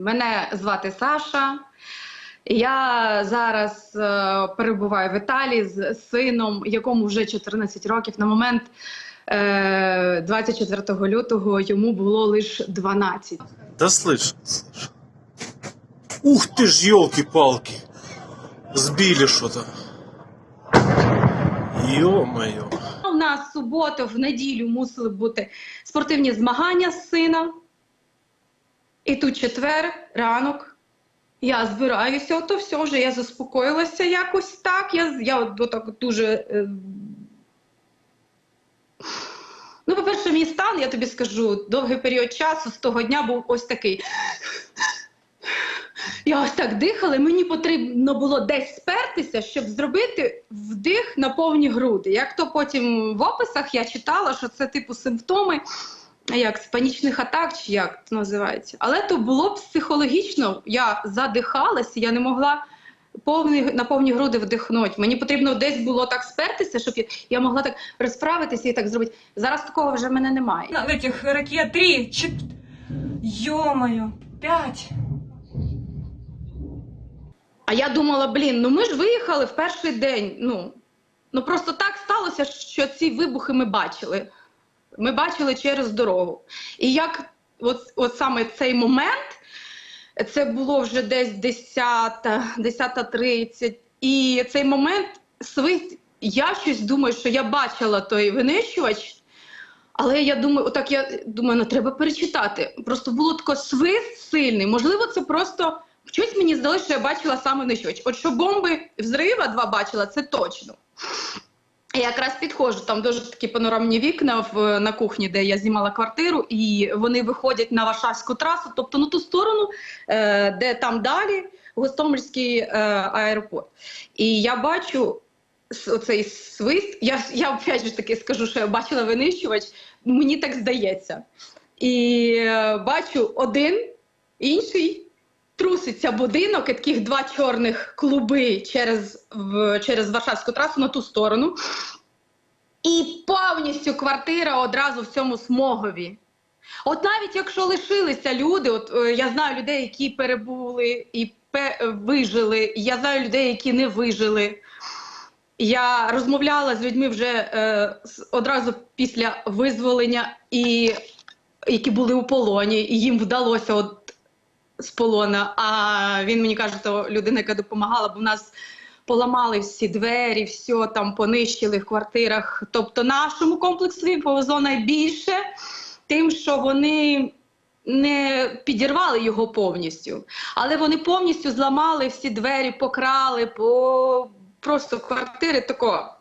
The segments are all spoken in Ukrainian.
Мене звати Саша. Я зараз е, перебуваю в Італії з сином, якому вже 14 років. На момент е, 24 лютого йому було лише 12. Да слышь, слышь. Ух ты ж, елки-палки. Сбили что-то. Ё-моё. У нас в суботу, в неділю мусили бути спортивні змагання з сина. І тут четвер, ранок. Я збираюся, то все вже я заспокоїлася якось так. Я, я от дуже. е, Ну, по-перше, мій стан, я тобі скажу, довгий період часу з того дня був ось такий. Я ось так дихала, і мені потрібно було десь спертися, щоб зробити вдих на повні груди. Як то потім в описах я читала, що це типу симптоми як з панічних атак, чи як це називається. Але то було психологічно, я задихалася, я не могла повні, на повні груди вдихнути. Мені потрібно десь було так спертися, щоб я, я могла так розправитися і так зробити. Зараз такого вже в мене немає. На этих ракет три, чет... Ё-моё, пять. А я думала, блін, ну ми ж виїхали в перший день. Ну, ну просто так сталося, що ці вибухи ми бачили. Ми бачили через дорогу. І як от, от саме цей момент, це було вже десь 10, 10.30, і цей момент свист, я щось думаю, що я бачила той винищувач. Але я думаю, отак я думаю, ну треба перечитати. Просто було тако свист сильний. Можливо, це просто щось мені здалося, що я бачила саме винищувач. От що бомби взрива два бачила, це точно. Я якраз підходжу, там дуже такі панорамні вікна в, на кухні, де я знімала квартиру, і вони виходять на Варшавську трасу, тобто на ту сторону, е, де там далі Гостомельський е, аеропорт. І я бачу оцей свист. Я, я опять же таки скажу, що я бачила винищувач, мені так здається. І е, бачу один, інший. Труситься будинок, і таких два чорних клуби через, в, через Варшавську трасу на ту сторону. І повністю квартира одразу в цьому смогові. От навіть якщо лишилися люди, от е, я знаю людей, які перебули і пе, вижили, я знаю людей, які не вижили. Я розмовляла з людьми вже е, одразу після визволення, і які були у полоні, і їм вдалося от з полона. А він мені каже, то людина, яка допомагала, бо в нас поламали всі двері, все там понищили в квартирах. Тобто нашому комплексу повезло найбільше тим, що вони не підірвали його повністю, але вони повністю зламали всі двері, покрали, по просто квартири такого.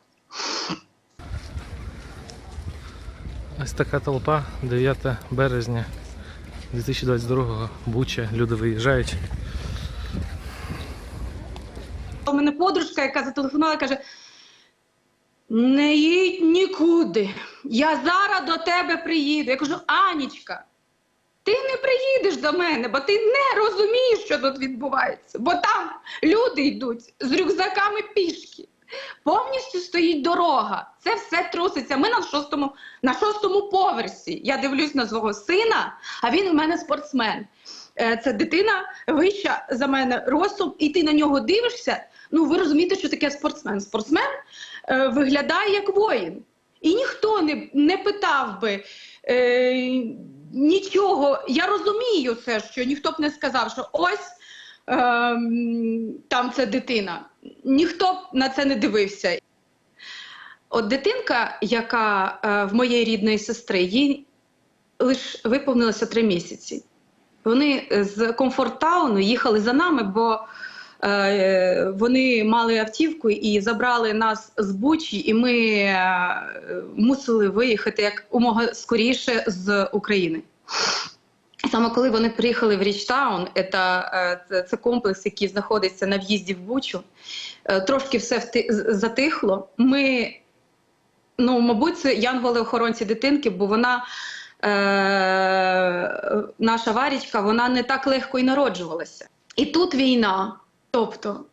Ось така толпа 9 березня 2022 Буча. Люди виїжджають. У мене подружка, яка зателефонувала, каже: не їдь нікуди. Я зараз до тебе приїду. Я кажу, Анічка, ти не приїдеш до мене, бо ти не розумієш, що тут відбувається. Бо там люди йдуть з рюкзаками пішки. Повністю стоїть дорога. Це все труситься. Ми на шостому, на шостому поверсі. Я дивлюсь на свого сина, а він у мене спортсмен. Е, Це дитина вища за мене ростом, і ти на нього дивишся. Ну, ви розумієте, що таке спортсмен. Спортсмен е, виглядає як воїн. І ніхто не, не питав би е, нічого. Я розумію це, що ніхто б не сказав, що ось ем, там це дитина. Ніхто на це не дивився. От дитинка, яка е, в моєї рідної сестри, їй лише виповнилося три місяці. Вони з комфорт-тауну їхали за нами, бо е, вони мали автівку і забрали нас з Бучі, і ми е, мусили виїхати як умога скоріше з України. Саме коли вони приїхали в Річтаун, це, е, це, це комплекс, який знаходиться на в'їзді в Бучу, е, трошки все затихло. Ми, ну, мабуть, це янголи-охоронці дитинки, бо вона, е, наша варічка, вона не так легко і народжувалася. І тут війна. Тобто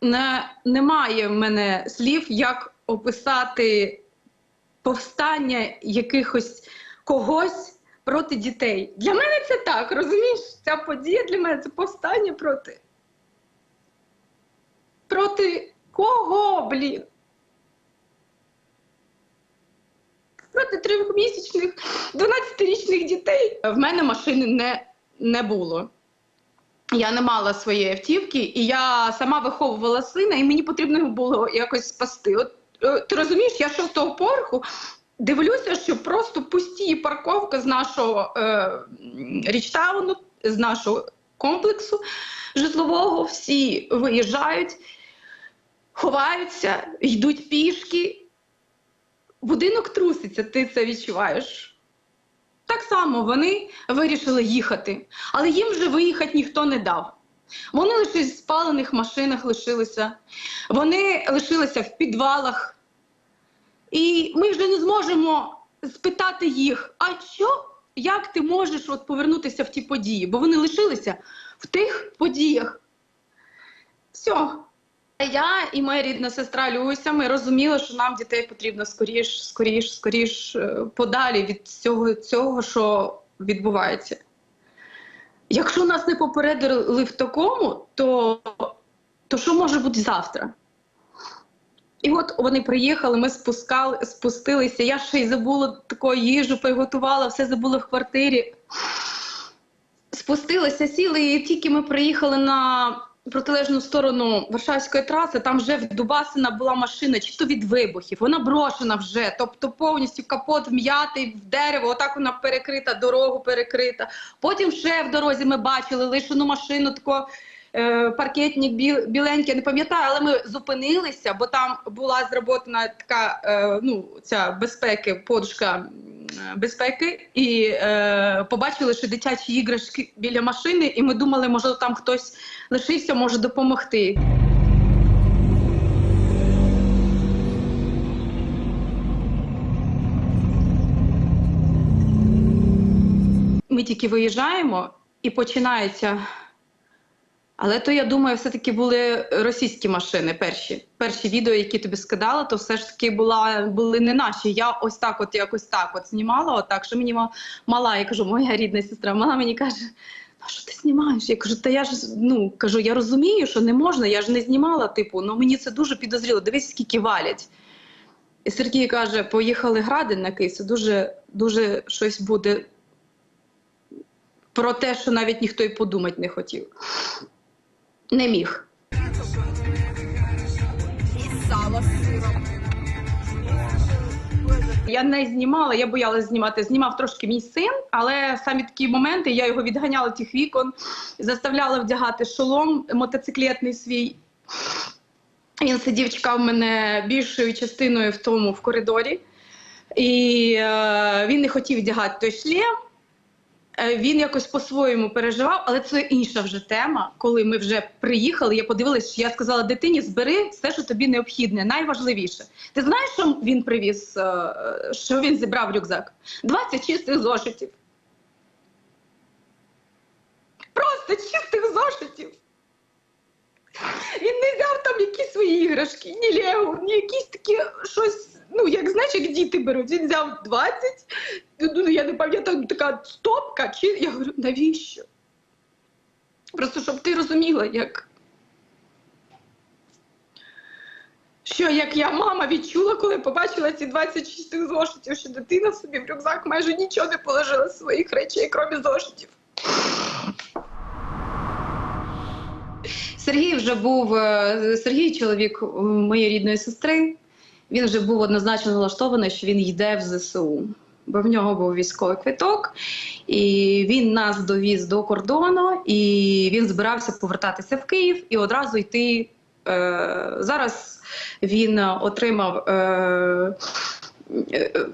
не, немає в мене слів, як описати повстання якихось когось проти дітей. Для мене це так, розумієш? Ця подія для мене це повстання проти. Проти кого, блін? Проти трьохмісячних, 12-річних дітей. В мене машини не, не було. Я не мала своєї автівки, і я сама виховувала сина, і мені потрібно було якось спасти. От е, ти розумієш, я з того поверху дивлюся, що просто пусті парковка з нашого е, річтауну, з нашого комплексу житлового. Всі виїжджають, ховаються, йдуть пішки. Будинок труситься, ти це відчуваєш. Так само вони вирішили їхати, але їм вже виїхати ніхто не дав. Вони лише в спалених машинах лишилися, вони лишилися в підвалах. І ми вже не зможемо спитати їх, а що, як ти можеш от повернутися в ті події? Бо вони лишилися в тих подіях. Все. Я і моя рідна сестра Люся, ми розуміли, що нам дітей потрібно скоріш, скоріш, скоріш е, подалі від цього, цього, що відбувається. Якщо нас не попередили в такому, то, то що може бути завтра? І от вони приїхали, ми спускали, спустилися. Я ще й забула таку їжу, приготувала, все забула в квартирі. Спустилися, сіли, і тільки ми приїхали на протилежну сторону Варшавської траси, там вже вдубасена була машина, чи то від вибухів. Вона брошена вже, тобто повністю капот вм'ятий в дерево, отак вона перекрита, дорогу перекрита. Потім ще в дорозі ми бачили лишену машину, тако, паркетник біл, біленький, не пам'ятаю, але ми зупинилися, бо там була зроблена така е, ну, ця безпеки, подушка безпеки, і е, побачили, що дитячі іграшки біля машини, і ми думали, може там хтось лишився, може допомогти. Ми тільки виїжджаємо і починається. Але то я думаю, все-таки були російські машини перші. Перші відео, які тобі скидала, то все ж таки була, були не наші. Я ось так, от якось так от знімала, отак, що мені мала, я кажу, моя рідна сестра, мала мені каже, а що ти знімаєш? Я кажу, та я ж ну кажу, я розумію, що не можна, я ж не знімала, типу, ну мені це дуже підозріло. Дивись, скільки валять. І Сергій каже: поїхали гради на Київ, це дуже, дуже щось буде про те, що навіть ніхто й подумати не хотів. Не міг. Я не знімала, я боялась знімати. Знімав трошки мій син, але самі такі моменти я його відганяла тих вікон, заставляла вдягати шолом мотоциклетний свій. Він сидів, чекав мене більшою частиною в тому в коридорі, і е, він не хотів вдягати той шлем. Е, Він якось по-своєму переживав, але це інша вже тема. Коли ми вже приїхали, я подивилась, що я сказала дитині: збери все, що тобі необхідне, найважливіше. Ти знаєш, що він привіз, е, що він зібрав рюкзак? 20 чистих зошитів. Просто чистих зошитів. Він не взяв там якісь свої іграшки, ні Лего, ні якісь такі щось. Ну, як знаєш, як діти беруть. Він взяв 20, ну я не пам'ятаю, така стопка, чи я говорю, навіщо? Просто щоб ти розуміла, як. Що як я мама відчула, коли побачила ці 26 зошитів, що дитина собі в рюкзак майже нічого не положила з своїх речей, крім зошитів. Сергій вже був е, Сергій, чоловік моєї рідної сестри. Він вже був однозначно налаштований, що він йде в ЗСУ. Бо в нього був військовий квиток, і він нас довіз до кордону, і він збирався повертатися в Київ і одразу йти. Е, зараз він отримав. Е, е,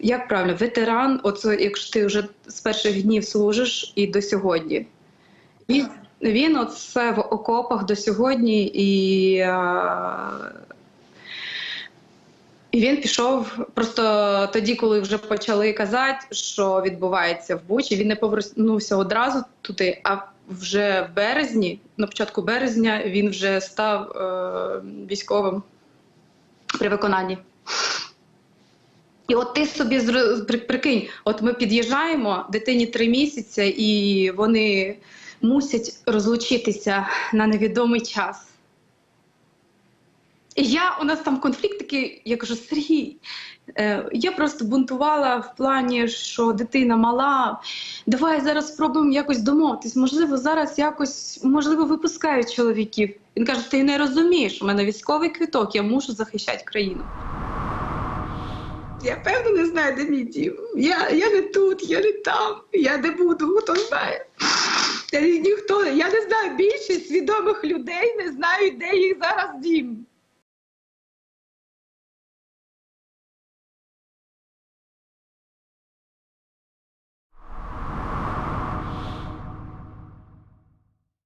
як правильно, ветеран, оце якщо ти вже з перших днів служиш і до сьогодні. Він, він оце в окопах до сьогодні, і, е, і він пішов просто тоді, коли вже почали казати, що відбувається в Бучі. Він не повернувся одразу туди, а вже в березні, на початку березня, він вже став е, військовим при виконанні. І от ти собі прикинь, от ми під'їжджаємо, дитині три місяці, і вони мусять розлучитися на невідомий час. І я у нас там конфлікт такий, я кажу, Сергій, е, я просто бунтувала в плані, що дитина мала. Давай зараз спробуємо якось домовитись. Можливо, зараз якось можливо випускають чоловіків. Він каже: ти не розумієш, у мене військовий квіток, я мушу захищати країну. Я певно не знаю, де мій дім. Я, я не тут, я не там, я не буду, хто знає. Ні- Ніхто, я не знаю, більшість свідомих людей не знають, де їх зараз дім.